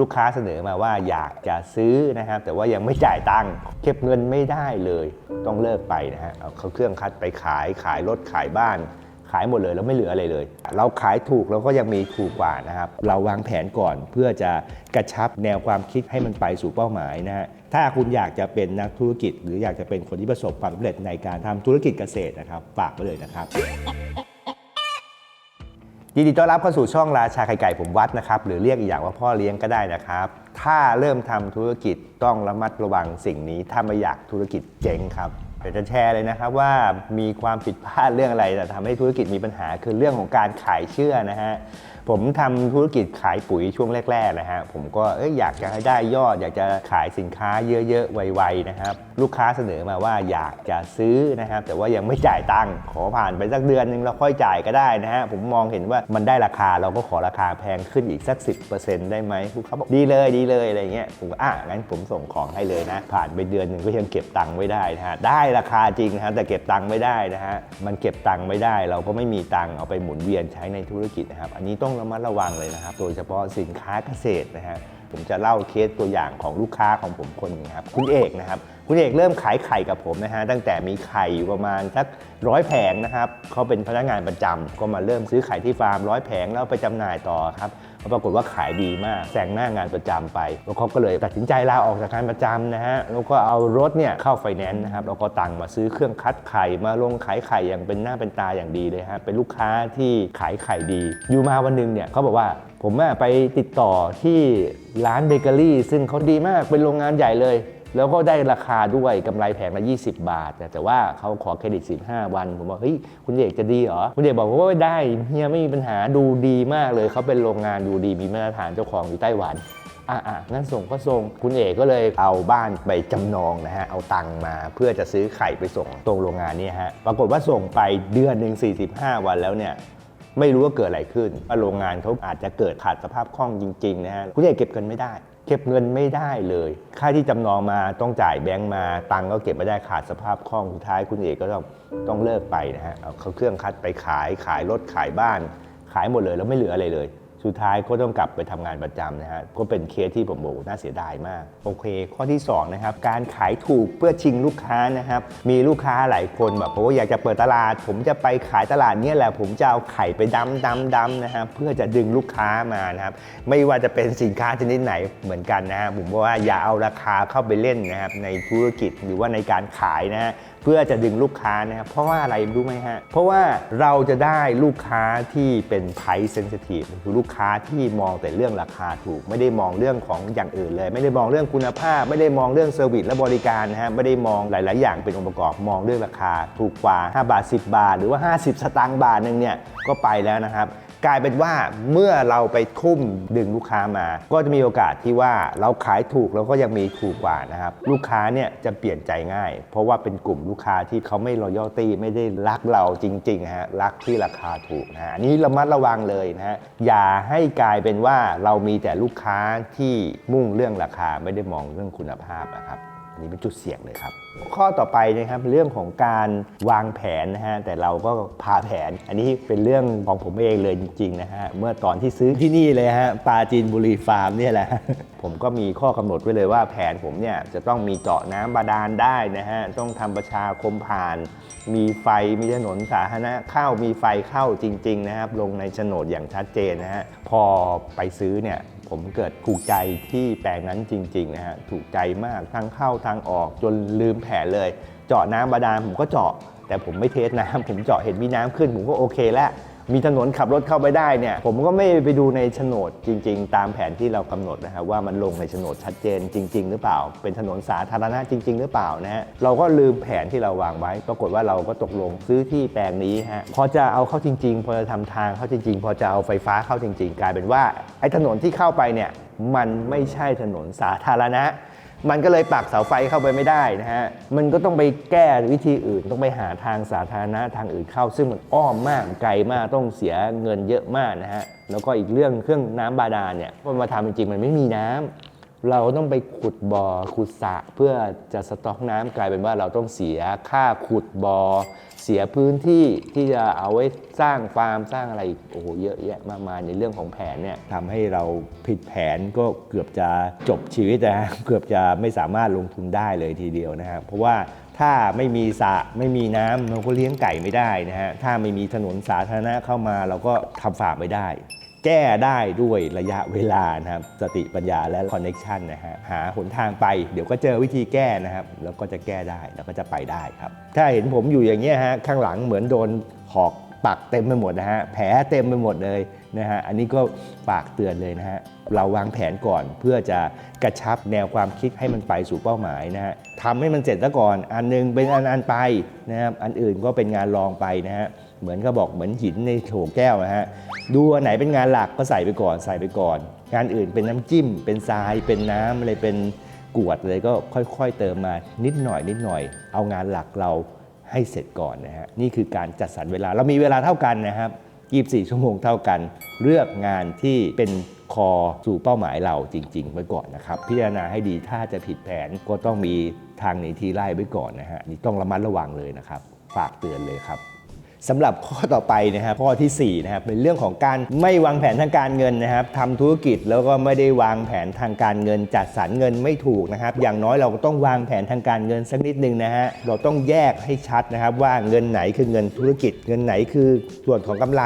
ลูกค้าเสนอมาว่าอยากจะซื้อนะครับ แต่ว่ายังไม่จ่ายตังค์เก็บเงินไม่ได้เลย ต้องเลิกไปนะฮะเอาเครื่องคัดไปขายขายรถขายบ้าน ขายหมดเลยแล้วไม่เหลืออะไรเลย เราขายถูกเราก็ยังมีถูกกว่านะครับ เราวางแผนก่อนเพื่อจะกระชับแนวความคิดให้มันไปสู่เป้าหมายนะฮะถ้าคุณอยากจะเป็นนักธุรกิจ หรืออยากจะเป็นคนที่ประสบความสำเร็จในการทำธุรกิจเกษตรนะครับฝากไว้เลยนะครับ ยินดีต้อนรับเข้าสู่ช่องราชาไข่ไก่ผมวัดนะครับ หรือเรียกอีกอย่างว่าพ่อเลี้ยงก็ได้นะครับ ถ้าเริ่มทำธุรกิจต้องระมัดระวังสิ่งนี้ ถ้าไม่อยากธุรกิจเจ๊งครับเดี๋ยวจะแชร์เลยนะครับว่ามีความผิดพลาดเรื่องอะไรแต่ทำให้ธุรกิจมีปัญหาคือเรื่องของการขายเชื่อนะฮะผมทำธุรกิจขายปุ๋ยช่วงแรกๆนะฮะผมก็อยอยากจะให้ได้ยอดอยากจะขายสินค้าเยอะๆไวๆนะครับ ลูกค้าเสนอมาว่าอยากจะซื้อนะครับ แต่ว่ายังไม่จ่ายตังค์ขอผ่านไปสักเดือนหนึงแล้วค่อยจ่ายก็ได้นะฮะผมมองเห็นว่ามันได้ราคาเราก็ขอราคาแพงขึ้นอีกสัก 10%ได้ไหมลูกค้าบอกดีเลยดีเลยอะไรเงี้ยผมก็อะงั้นผมส่งของให้เลยนะ ผ่านไปเดือนหนึ่งก็ยังเก็บตังค์ไม่ได้นะฮะได้ราคาจริงนะฮะแต่เก็บตังค์ไม่ได้นะฮะมันเก็บตังค์ไม่ได้ เราก็ไม่มีตังค์เอาไปหมุนเวียนใช้ในธุรกิจนะครับ อันนี้ต้องระมัดระวังเลยนะครับ โดยเฉพาะสินค้าเกษตรนะฮะผมจะเล่าเคสตัวอย่างของลูกค้าของผมคนหนึงครับคุณเอกนะครับ คุณเอกเริ่มขายไข่กับผมนะฮะตั้งแต่มีไข่อยู่ประมาณสักร้อยแผงนะครับเขาเป็นพนักงานประจำก็มาเริ่มซื้อไข่ที่ฟาร์มร้อยแผงแล้วไปจำหน่ายต่อครับปรากฏว่าขายดีมากแซงหน้างานประจำไปแล้วเขาก็เลยตัดสินใจลาออกจากงานประจำนะฮะแล้วก็เอารถเนี่ยเข้าไฟแนนซ์นะครับแล้วก็ตังค์มาซื้อเครื่องคัดไข่มาลงขายไข่อย่างเป็นหน้าเป็นตาอย่างดีเลยฮะเป็นลูกค้าที่ขายไข่ดี อยู่มาวันหนึงเนี่ยเขาบอกว่าผมไปติดต่อที่ร้านเบเกอรี่ ซึ่งเขาดีมากเป็นโรงงานใหญ่เลย แล้วก็ได้ราคาด้วยกำไรแผงละ 20 บาทแต่แต่ว่าเขาขอเครดิต 15 วัน ผมบอกเฮ้ยคุณเอกจะดีเหรอ คุณเอกบอกว่าได้เฮียไม่มีปัญหาดูดีมากเลย เขาเป็นโรงงานดูดีมีมาตรฐานเจ้าของอยู่ไต้หวันอะอะงั้นส่งก็ส่ง คุณเอกก็เลยเอาบ้านไปจำนองนะฮะ เอาตังมาเพื่อจะซื้อไข่ไปส่งตรงโรงงานนี้ฮะ ปรากฏว่าส่งไปเดือนหนึ่ง45 วันแล้วเนี่ย ไม่รู้ว่าเกิดอะไรขึ้นโรงงานเขาอาจจะเกิดขาดสภาพคล่องจริงๆนะฮะคุณเอกเก็บเงินไม่ได้ เก็บเงินไม่ได้เลย ค่าที่จำนองมาต้องจ่ายแบงก์มาตังก็เก็บไม่ได้ขาดสภาพคล่องสุดท้ายคุณเอกก็ต้องต้องเลิกไปนะฮะเอาเครื่องคัดไปขายขายรถขายบ้าน ขายหมดเลยแล้วไม่เหลืออะไรเลย สุดท้ายก็ต้องกลับไปทำงานประจำนะฮะก็เป็นเคสที่ผมบอกน่าเสียดายมาก โอเค ข้อที่2นะครับการขายถูกเพื่อชิงลูกค้านะครับ มีลูกค้าหลายคนแบบผมว่าอยากจะเปิดตลาด ผมจะไปขายตลาดเนี้แหละ ผมจะเอาไข่ไปดำดำดำนะครับเพื่อจะดึงลูกค้ามานะครับ ไม่ว่าจะเป็นสินค้าชนิดไหนเหมือนกันนะฮะผมว่าอย่าเอาราคาเข้าไปเล่นนะครับในธุรกิจหรือว่าในการขายนะฮะเพื่อจะดึงลูกค้านะครับเพราะว่าอะไรรู้ไหมฮะเพราะว่าเราจะได้ลูกค้าที่เป็น price sensitive คือลูกค้าที่มองแต่เรื่องราคาถูก ไม่ได้มองเรื่องของอย่างอื่นเลย ไม่ได้มองเรื่องคุณภาพ ไม่ได้มองเรื่องเซอร์วิสและบริการนะฮะไม่ได้มองหลาย ๆ อย่างเป็นองค์ประกอบมองเรื่องราคา ถูกกว่า 5 บาท 10 บาท หรือว่า 50 สตางค์บาทหนึ่งเนี่ยก็ไปแล้วนะครับ กลายเป็นว่าเมื่อเราไปทุ่มดึงลูกค้ามา ก็จะมีโอกาสที่ว่าเราขายถูกเราก็ยังมีถูกกว่านะครับ ลูกค้าเนี่ยจะเปลี่ยนใจง่าย เพราะว่าเป็นกลุ่มลูกค้าที่เขาไม่รอยัลตี้ไม่ได้รักเราจริงๆฮะรักที่ราคาถูกนะฮะอันนี้ระมัดระวังเลยนะฮะอย่าให้กลายเป็นว่าเรามีแต่ลูกค้าที่มุ่งเรื่องราคาไม่ได้มองเรื่องคุณภาพนะครับ อันนี้เป็นจุดเสี่ยงเลยครับ ข้อต่อไปนะครับเรื่องของการวางแผนนะฮะแต่เราก็พาแผน อันนี้เป็นเรื่องของผมเองเลยจริงๆนะฮะเมื่อตอนที่ซื้อที่นี่เลยฮะปาจีนบุรีฟาร์มเนี่ยแหละ ผมก็มีข้อกำหนดไว้เลยว่าแผนผมเนี่ยจะต้องมีเจาะน้ำบาดาลได้นะฮะต้องทำประชาคมผ่าน มีไฟมีถนนสาธารณะเข้ามีไฟเข้าจริง ๆ นะครับ ลงในโฉนดอย่างชัดเจนนะฮะพอไปซื้อเนี่ย ผมเกิดถูกใจที่แปลงนั้นจริงๆนะฮะถูกใจมากทั้งเข้าทางออกจนลืมแผนเลย เจาะน้ำบาดาลผมก็เจาะ แต่ผมไม่เทสน้ำผมเจาะเห็นมีน้ำขึ้น ผมก็โอเคแล้ว มีถนนขับรถเข้าไปได้เนี่ย ผมก็ไม่ไปดูในโฉนดจริง ๆ ตามแผนที่เรากำหนดนะฮะว่ามันลงในโฉนดชัดเจนจริง ๆ หรือเปล่า เป็นถนนสาธารณะจริง ๆ หรือเปล่านะฮะเราก็ลืมแผนที่เราวางไว้ ปรากฏว่าเราก็ตกลงซื้อที่แปลงนี้ฮะพอจะเอาเข้าจริง ๆ พอจะทำทางเข้าจริง ๆ พอจะเอาไฟฟ้าเข้าจริง ๆ กลายเป็นว่าไอ้ถนนที่เข้าไปเนี่ยมันไม่ใช่ถนนสาธารณะ มันก็เลยปักเสาไฟเข้าไปไม่ได้นะฮะ มันก็ต้องไปแก้วิธีอื่น ต้องไปหาทางสาธารณะทางอื่นเข้า ซึ่งมันอ้อมมากไกลมากต้องเสียเงินเยอะมากนะฮะ แล้วก็อีกเรื่องเครื่องน้ำบาดาลเนี่ยพอมาทำจริงๆ มันไม่มีน้ำ เราต้องไปขุดบ่อขุดสระเพื่อจะสต็อกน้ำกลายเป็นว่าเราต้องเสียค่าขุดบ่อเสียพื้นที่ที่จะเอาไว้สร้างฟาร์มสร้างอะไรอีกโอ้โหเยอะแยะมากมายในเรื่องของแผนเนี่ยทำให้เราผิดแผนก็เกือบจะจบชีวิตนะฮะเกือบจะไม่สามารถลงทุนได้เลยทีเดียวนะครับเพราะว่าถ้าไม่มีสระไม่มีน้ำเราก็เลี้ยงไก่ไม่ได้นะฮะถ้าไม่มีถนนสาธารณะเข้ามาเราก็ทำฟาร์มไม่ได้ แก้ได้ด้วยระยะเวลานะครับสติปัญญาและคอนเน็ชันนะฮะหาหนทางไปเดี๋ยวก็เจอวิธีแก้นะครับ แล้วก็จะแก้ได้แล้วก็จะไปได้ครับ ถ้าเห็นผมอยู่อย่างเงี้ยฮะข้างหลังเหมือนโดนหอกปักเต็มไปหมดนะฮะแผลเต็มไปหมดเลยนะฮะอันนี้ก็ฝากเตือนเลยนะฮะเราวางแผนก่อนเพื่อจะกระชับแนวความคิดให้มันไปสู่เป้าหมายนะฮะทำให้มันเสร็จซะก่อน อันหนึงเป็นอันอันไปนะครับอันอื่นก็เป็นงานรองไปนะฮะ เหมือนก็บอกเหมือนหินในโถแก้วนะฮะดูอันไหนเป็นงานหลักก็ใส่ไปก่อนใส่ไปก่อน งานอื่นเป็นน้ำจิ้ม เป็นทราย เป็นน้ำอะไรเป็นกวดเลยก็ค่อยๆ เติมมานิดหน่อยนิดหน่อย เอางานหลักเราให้เสร็จก่อนนะฮะนี่คือการจัดสรรเวลาเรามีเวลาเท่ากันนะครับ24 ชั่วโมงเท่ากัน เลือกงานที่เป็นคอสู่เป้าหมายเราจริงๆไว้ก่อนนะครับ พิจารณาให้ดีถ้าจะผิดแผนก็ต้องมีทางหนีทีไล่ไว้ก่อนนะฮะนี่ต้องระมัดระวังเลยนะครับ ฝากเตือนเลยครับ สำหรับข้อต่อไปนะครับข้อทีสี่4นะครับเป็นเรื่องของการไม่วางแผนทางการเงินนะครับทำธุรกิจแล้วก็ไม่ได้วางแผนทางการเงิน จัดสรรเงินไม่ถูกนะครับ อย่างน้อยเราก็ต้องวางแผนทางการเงินสักนิดนึงนะฮะเราต้องแยกให้ชัดนะครับ ว่าเงินไหนคือเงินธุรกิจ เงินไหนคือส่วนของกำไร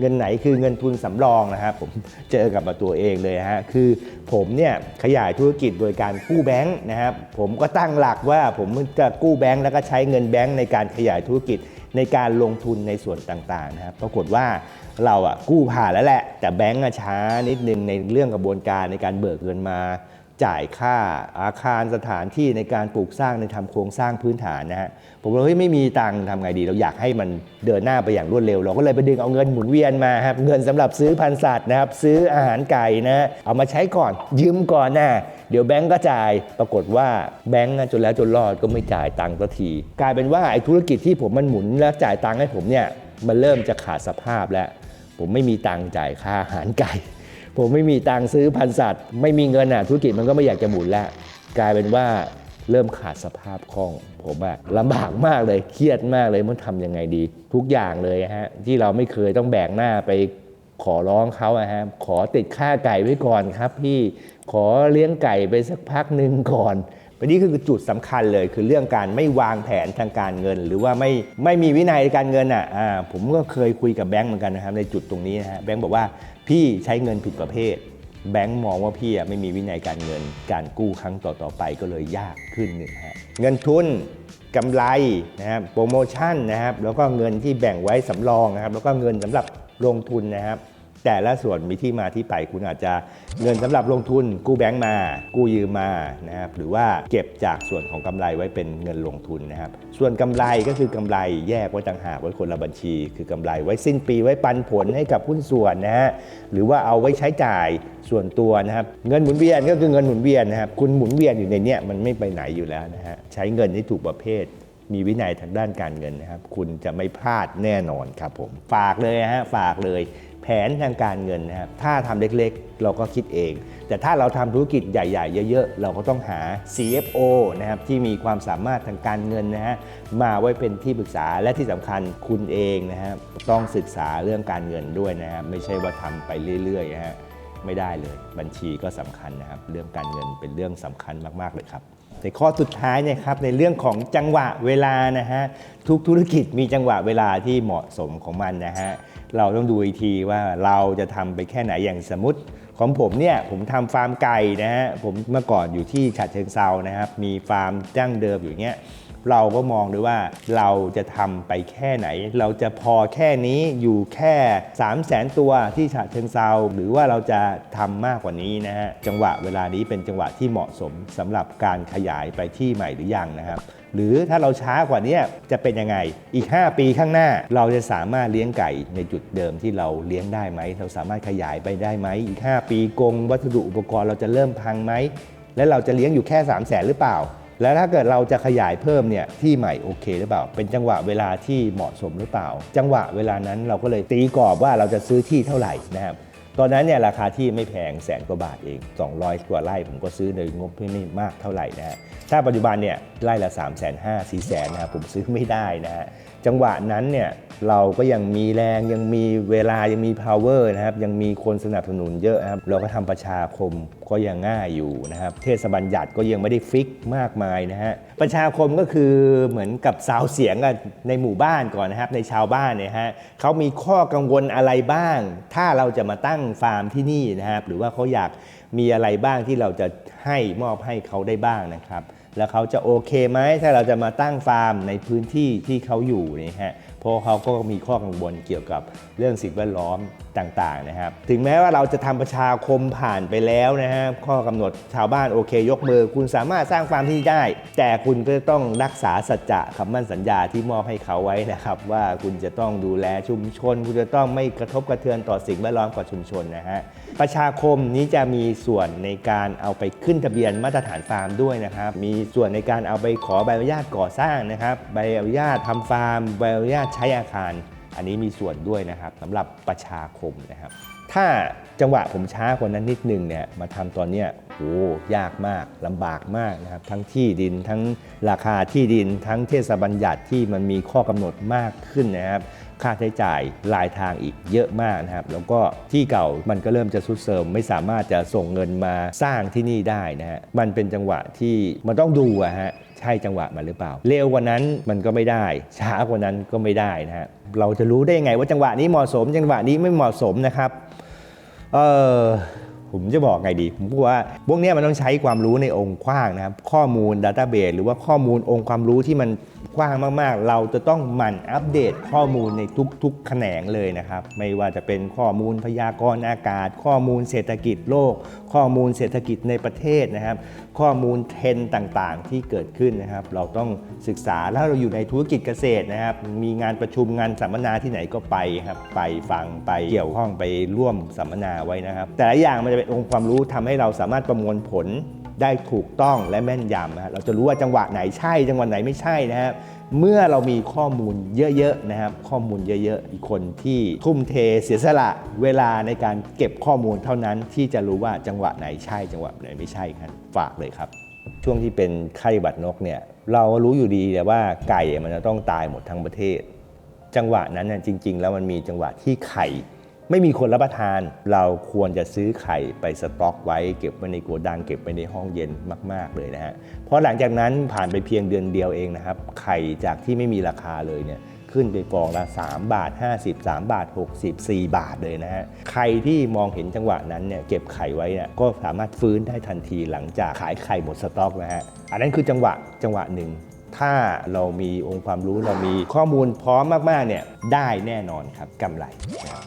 เงินไหนคือเงินทุนสำรองนะครับผมเจอกับตัวเองเลยฮะคือผมเนี่ยขยายธุรกิจโดยการกู้แบงค์นะครับผมก็ตั้งหลักว่าผมจะกู้แบงค์แล้วก็ใช้เงินแบงค์ในการขยายธุรกิจ ในการลงทุนในส่วนต่างๆนะครับปรากฏว่าเราอะกู้ผ่านแล้วแหละ แต่แบงก์อะช้านิดนึงในเรื่องกระบวนการในการเบิกเงินมา จ่ายค่าอาคารสถานที่ในการปลูกสร้างในทำโครงสร้างพื้นฐานนะฮะผมเลยเฮ้ยไม่มีตังค์ทำไงดี เราอยากให้มันเดินหน้าไปอย่างรวดเร็ว เราก็เลยไปดึงเอาเงินหมุนเวียนมาครับเงินสำหรับซื้อพันธุ์สัตว์นะครับซื้ออาหารไก่นะเอามาใช้ก่อนยืมก่อนนะเดี๋ยวแบงก์ก็จ่ายปรากฏว่าแบงก์จนแล้วจนรอดก็ไม่จ่ายตังค์สักที กลายเป็นว่าไอ้ธุรกิจที่ผมมันหมุนแล้วจ่ายตังค์ให้ผมเนี่ยมันเริ่มจะขาดสภาพแล้ว ผมไม่มีตังค์จ่ายค่าอาหารไก่ ผมไม่มีตังค์ซื้อพันสัตว์ ไม่มีเงินอะธุรกิจมันก็ไม่อยากจะหมุนแล้วกลายเป็นว่าเริ่มขาดสภาพคล่อง ผมอะลำบากมากเลยเครียดมากเลยมันทำยังไงดี ทุกอย่างเลยฮะที่เราไม่เคยต้องแบกหน้าไปขอร้องเขาอะฮะขอติดค่าไก่ไว้ก่อนครับพี่ขอเลี้ยงไก่ไปสักพักหนึ่งก่อนอันนี้คือจุดสำคัญเลยคือเรื่องการไม่วางแผนทางการเงิน หรือว่าไม่ไม่มีวินัยในการเงินอะอ่าผมก็เคยคุยกับแบงค์เหมือนกันนะครับในจุดตรงนี้นะฮะแบงค์บอกว่า พี่ใช้เงินผิดประเภท แบงค์มองว่าพี่ไม่มีวินัยการเงิน การกู้ครั้งต่อๆไปก็เลยยากขึ้นหนึ่งฮะเงินทุนกำไรนะครับโปรโมชั่นนะครับแล้วก็เงินที่แบ่งไว้สำรองนะครับแล้วก็เงินสำหรับลงทุนนะครับ แต่ละส่วนมีที่มาที่ไปคุณอาจจะเงินสำหรับลงทุน กู้แบงก์มา กู้ยืมมานะครับหรือว่าเก็บจากส่วนของกำไรไว้เป็นเงินลงทุนนะครับ ส่วนกำไรก็คือกำไรแยกไว้ต่างหากไว้คนละบัญชี คือกำไรไว้สิ้นปีไว้ปันผลให้กับหุ้นส่วนนะฮะหรือว่าเอาไว้ใช้จ่ายส่วนตัวนะครับเงินหมุนเวียนก็คือเงินหมุนเวียนนะครับคุณหมุนเวียนอยู่ในเนี้ยมันไม่ไปไหนอยู่แล้วนะฮะใช้เงินที่ถูกประเภทมีวินัยทางด้านการเงินนะครับ คุณจะไม่พลาดแน่นอนครับผม ฝากเลยนะฮะฝากเลย นทางการเงินนะครับถ้าทำเล็กๆ เราก็คิดเอง แต่ถ้าเราทำธุรกิจใหญ่ ๆ เยอะๆ เราก็ต้องหา CFO นะครับที่มีความสามารถทางการเงินนะฮะมาไว้เป็นที่ปรึกษาและที่สำคัญคุณเองนะฮะต้องศึกษาเรื่องการเงินด้วยนะครับไม่ใช่ว่าทำไปเรื่อยๆนะฮะไม่ได้เลย บัญชีก็สำคัญนะครับ เรื่องการเงินเป็นเรื่องสำคัญมากๆเลยครับในข้อสุดท้ายเนี่ยครับในเรื่องของจังหวะเวลานะฮะทุกธุรกิจมีจังหวะเวลาที่เหมาะสมของมันนะฮะ เราต้องดูอีกทีว่าเราจะทำไปแค่ไหนอย่างสมมติ ของผมเนี่ยผมทำฟาร์มไก่นะฮะผมเมื่อก่อนอยู่ที่ฉะเชิงเซานะครับ มีฟาร์มจ้างเดิมอยู่เนี้ย เราก็มองด้วยว่าเราจะทำไปแค่ไหน เราจะพอแค่นี้อยู่แค่ 3 0 0แสนตัวที่ฉะเชิงเซาหรือว่าเราจะทำมากกว่านี้นะฮะจังหวะเวลานี้เป็นจังหวะที่เหมาะสมสำหรับการขยายไปที่ใหม่หรือยังนะครับ หรือถ้าเราช้ากว่านี้จะเป็นยังไงอีก 5 ปีข้างหน้า เราจะสามารถเลี้ยงไก่ในจุดเดิมที่เราเลี้ยงได้ไหม เราสามารถขยายไปได้ไหมอีก 5 ปีกรงวัสดุอุปกรณ์เราจะเริ่มพังไหมและเราจะเลี้ยงอยู่แค่ 3 0 0แสนหรือเปล่า แล้วถ้าเกิดเราจะขยายเพิ่มเนี่ยที่ใหม่โอเคหรือเปล่า เป็นจังหวะเวลาที่เหมาะสมหรือเปล่า จังหวะเวลานั้นเราก็เลยตีกรอบว่าเราจะซื้อที่เท่าไหร่นะครับตอนนั้นเนี่ยราคาที่ไม่แพงแสนกว่าบาทเอง 200 กว่าไร่ผมก็ซื้อในงบที่ไม่มากเท่าไหร่นะฮะถ้าปัจจุบันเนี่ยไร่ละ 3 5 0 0 0 0 4 0 0 0นะครับผมซื้อไม่ได้นะฮะ จังหวะนั้นเนี่ยเราก็ยังมีแรงยังมีเวลายังมี power นะครับยังมีคนสนับสนุนเยอะนะครับเราก็ทำประชาคมก็ยังง่ายอยู่นะครับเทศบัญญัติก็ยังไม่ได้ฟิกมากมายนะฮะประชาคมก็คือเหมือนกับสาวเสียงในหมู่บ้านก่อนนะครับในชาวบ้านเนี่ยฮะเขามีข้อกังวลอะไรบ้าง ถ้าเราจะมาตั้งฟาร์มที่นี่นะครับหรือว่าเขาอยากมีอะไรบ้างที่เราจะให้มอบให้เขาได้บ้างนะครับ แล้วเขาจะโอเคไหมถ้าเราจะมาตั้งฟาร์มในพื้นที่ที่เขาอยู่นี่ฮะเพราะเขาก็มีข้อกังวลเกี่ยวกับเรื่องสิ่งแวดล้อมต่างๆนะครับ ถึงแม้ว่าเราจะทำประชาคมผ่านไปแล้วนะฮะข้อกำหนดชาวบ้านโอเค ยกมือ คุณสามารถสร้างฟาร์มที่นี่ได้ แต่คุณก็ต้องรักษาสัจจะคำมั่นสัญญาที่มอบให้เขาไว้นะครับ ว่าคุณจะต้องดูแลชุมชน คุณจะต้องไม่กระทบกระเทือนต่อสิ่งแวดล้อมกับชุมชนนะฮะประชาคมนี้จะมีส่วนในการเอาไปขึ้นทะเบียนมาตรฐานฟาร์มด้วยนะครับ มีส่วนในการเอาไปขอใบอนุญาตก่อสร้างนะครับใบอนุญาตทำฟาร์มใบอนุญาตใช้อาคาร อันนี้มีส่วนด้วยนะครับสำหรับประชาคมนะครับ ถ้าจังหวะผมช้ากว่านั้นนิดนึงเนี่ยมาทำตอนเนี้ยโหยากมากลำบากมากนะครับ ทั้งที่ดินทั้งราคาที่ดินทั้งเทศบัญญัติที่มันมีข้อกำหนดมากขึ้นนะครับค่าใช้จ่ายรายทางอีกเยอะมากนะครับ แล้วก็ที่เก่ามันก็เริ่มจะสุดเสริมไม่สามารถจะส่งเงินมาสร้างที่นี่ได้นะฮะมันเป็นจังหวะที่มันต้องดูอะฮะ ใช่จังหวะมันหรือเปล่า เร็วกว่านั้นมันก็ไม่ได้ ช้ากว่านั้นก็ไม่ได้นะฮะเราจะรู้ได้ยังไงว่าจังหวะนี้เหมาะสม จังหวะนี้ไม่เหมาะสมนะครับเออผมจะบอกไงดี ผมพูดว่าพวกนี้มันต้องใช้ความรู้ในองค์กว้างนะครับ ข้อมูลดัตต้าเบสหรือว่าข้อมูลองค์ความรู้ที่มันกว้างมากๆ เราจะต้องหมั่นอัปเดตข้อมูลในทุกๆ แขนงเลยนะครับ ไม่ว่าจะเป็นข้อมูลพยากรณ์อากาศ ข้อมูลเศรษฐกิจโลก ข้อมูลเศรษฐกิจในประเทศนะครับข้อมูลเทรนต่างๆ ที่เกิดขึ้นนะครับ เราต้องศึกษาแล้วเราอยู่ในธุรกิจเกษตรนะครับ มีงานประชุมงานสัมมนาที่ไหนก็ไปครับไปฟังไปเกี่ยวข้องไปร่วมสัมมนาไว้นะครับ แต่ละอย่างมันจะเป็นองค์ความรู้ทำให้เราสามารถประมวลผล ได้ถูกต้องและแม่นยำนะเราจะรู้ว่าจังหวะไหนใช่ จังหวะไหนไม่ใช่นะครับเมื่อเรามีข้อมูลเยอะๆนะครับข้อมูลเยอะๆอีกคนที่ทุ่มเทเสียสละเวลาในการเก็บข้อมูลเท่านั้น ที่จะรู้ว่าจังหวะไหนใช่ จังหวะไหนไม่ใช่ครับฝากเลยครับ ช่วงที่เป็นไข้หวัดนกเนี่ยเรารู้อยู่ดีแต่ว่าไก่มันจะต้องตายหมดทั้งประเทศ จังหวะนั้นน่ะจริง ๆ แล้วมันมีจังหวะที่ไข่ ไม่มีคนรับประทาน เราควรจะซื้อไข่ไปสต็อกไว้ เก็บไว้ในโกดังเก็บไว้ในห้องเย็นมาก ๆ เลยนะฮะเพราะหลังจากนั้นผ่านไปเพียงเดือนเดียวเองนะครับ ไข่จากที่ไม่มีราคาเลยเนี่ยขึ้นไปฟองละ 3 บาท 50 3 บาท 60 4 บาทเลยนะฮะ ใครที่มองเห็นจังหวะนั้นเนี่ยเก็บไข่ไว้เนี่ยก็สามารถฟื้นได้ทันทีหลังจากขายไข่หมดสต็อกนะฮะ อันนั้นคือจังหวะจังหวะหนึ่ง ถ้าเรามีองค์ความรู้เรามีข้อมูลพร้อมมากๆเนี่ยได้แน่นอนครับกำไร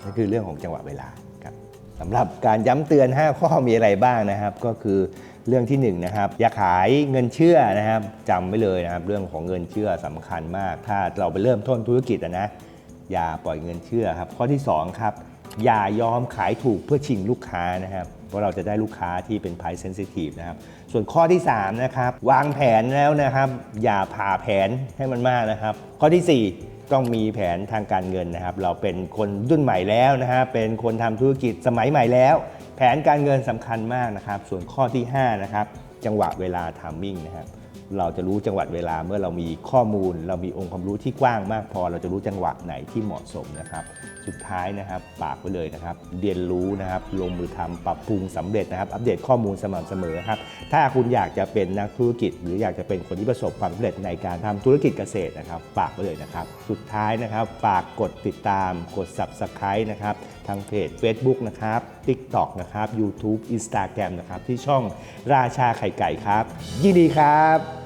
นั่นคือเรื่องของจังหวะเวลาครับสำหรับการย้ำเตือน 5 ข้อมีอะไรบ้างนะครับ ก็คือเรื่องที่1นนะครับอย่าขายเงินเชื่อนะครับจำไว้เลยนะครับ เรื่องของเงินเชื่อสำคัญมาก ถ้าเราไปเริ่มต้นธุรกิจอะนะอย่าปล่อยเงินเชื่อครับ ข้อที่2ครับอย่ายอมขายถูกเพื่อชิงลูกค้านะครับ เพราะเราจะได้ลูกค้าที่เป็น price sensitive นะครับ ส่วนข้อที่ 3 นะครับ วางแผนแล้วนะครับ อย่าผ่าแผนให้มันมากนะครับ ข้อทีสี่4ต้องมีแผนทางการเงินนะครับ เราเป็นคนรุ่นใหม่แล้วนะฮะเป็นคนทำธุรกิจสมัยใหม่แล้ว แผนการเงินสำคัญมากนะครับ ส่วนข้อที่ 5 นะครับ จังหวะเวลา timing นะครับ เราจะรู้จังหวะเวลาเมื่อเรามีข้อมูล เรามีองค์ความรู้ที่กว้างมากพอ เราจะรู้จังหวะไหนที่เหมาะสมนะครับ สุดท้ายนะครับฝากไว้เลยนะครับ เรียนรู้นะครับ ลงมือทำปรับปรุงสำเร็จนะครับ อัปเดตข้อมูลสม่ำเสมอครับ ถ้าคุณอยากจะเป็นนักธุรกิจ หรืออยากจะเป็นคนที่ประสบความสำเร็จในการทำธุรกิจเกษตรนะครับฝากไว้เลยนะครับ สุดท้ายนะครับฝากกดติดตามกด subscribe นะครับทางเพจ Facebook นะครับ TikTok นะครับ YouTube Instagram นะครับที่ช่องราชาไข่ไก่ครับยินดีครับ